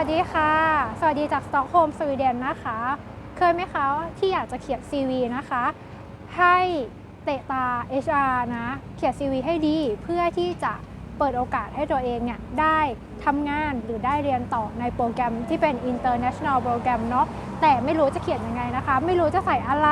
ัสดีค่ะ สวัสดีจากสต็อกโฮล์มสวีเดนนะคะ เคยไหมคะที่อยากจะเขียน CV นะคะ ให้เตะตา HR นะ เขียน CV ให้ดีเพื่อที่จะเปิดโอกาสให้ตัวเองเนี่ยได้ทำงานหรือได้เรียนต่อในโปรแกรมที่เป็น international โปรแกรมเนาะแต่ไม่รู้จะเขียนยังไงนะคะ ไม่รู้จะใส่อะไร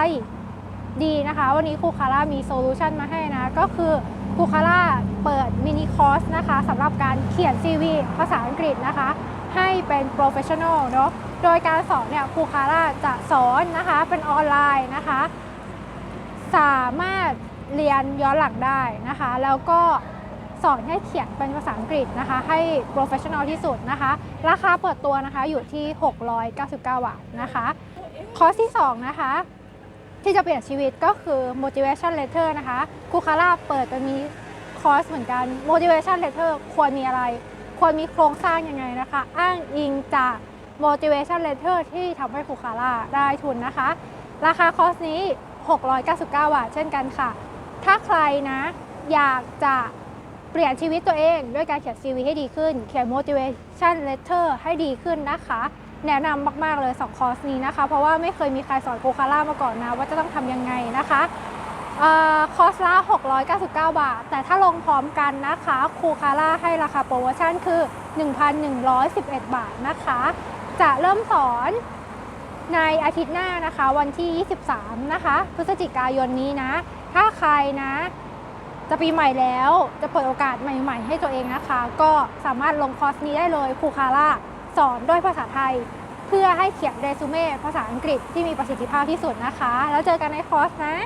ดีนะคะ วันนี้ครูคาร่ามีโซลูชันมาให้นะ ก็คือครูคาร่าเปิดมินิคอร์สนะคะสำหรับการเขียน CV ภาษาอังกฤษนะคะ ให้เป็น professional เนาะโดยการสอนเนี่ยครูคาร่าจะสอนนะคะเป็นออนไลน์นะคะ สามารถเรียนย้อนหลังได้นะคะ แล้วก็สอนให้เขียนเป็นภาษาอังกฤษนะคะ ให้ professional ที่สุดนะคะ ราคาเปิดตัวนะคะอยู่ที่ 699 บาทนะคะ คอร์สที่ 2 นะคะ ที่จะเปลี่ยนชีวิตก็คือ motivation letter นะคะครูคาร่าเปิดเป็นมีคอร์สเหมือนกัน motivation letter ควรมีอะไร ควรมีโครงสร้างยังไงนะคะ อ้างอิงจาก motivation letter ที่ทำให้ครูคาร่าได้ทุนนะคะ ราคาคอร์สนี้ 699 บาทเช่นกันค่ะ ถ้าใครนะอยากจะเปลี่ยนชีวิตตัวเองด้วยการเขียน CV ให้ดีขึ้น เขียน motivation letter ให้ดีขึ้นนะคะ แนะนำมาก ๆ เลย 2 คอร์สนี้นะคะ เพราะว่าไม่เคยมีใครสอนโคคาร่ามาก่อนนะ ว่าจะต้องทำยังไงนะคะ คอร์สละ699 บาท แต่ถ้าลงพร้อมกันนะคะครูคาร่าให้ราคาโปรโมชั่นคือ 1,111 บาทนะคะ จะเริ่มสอนในอาทิตย์หน้านะคะ วันที่ 23 นะคะ พฤศจิกายนนี้นะ ถ้าใครนะ จะปีใหม่แล้วจะเปิดโอกาสใหม่ ๆ ให้ตัวเองนะคะ ก็สามารถลงคอร์สนี้ได้เลยครูคาร่าสอนด้วยภาษาไทย เพื่อให้เขียนเรซูเม่ภาษาอังกฤษที่มีประสิทธิภาพที่สุดนะคะ แล้วเจอกันในคอร์สนะ